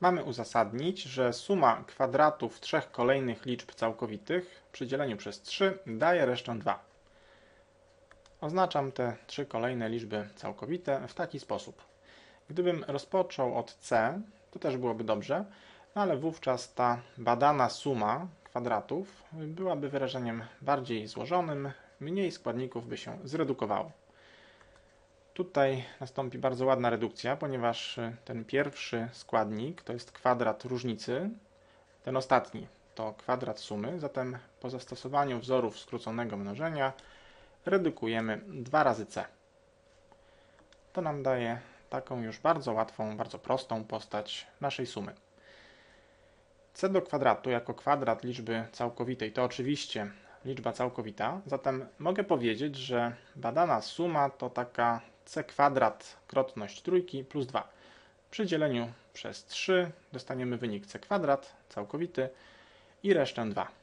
Mamy uzasadnić, że suma kwadratów trzech kolejnych liczb całkowitych przy dzieleniu przez 3 daje resztę 2. Oznaczam te trzy kolejne liczby całkowite w taki sposób. Gdybym rozpoczął od c, to też byłoby dobrze, ale wówczas ta badana suma kwadratów byłaby wyrażeniem bardziej złożonym, mniej składników by się zredukowało. Tutaj nastąpi bardzo ładna redukcja, ponieważ y, ten pierwszy składnik to jest kwadrat różnicy, ten ostatni to kwadrat sumy, zatem po zastosowaniu wzorów skróconego mnożenia redukujemy 2 razy c. To nam daje taką już bardzo łatwą, bardzo prostą postać naszej sumy. c do kwadratu jako kwadrat liczby całkowitej to oczywiście liczba całkowita, zatem mogę powiedzieć, że badana suma to taka c kwadrat krotność trójki plus 2. Przy dzieleniu przez 3 dostaniemy wynik c kwadrat całkowity i resztę 2.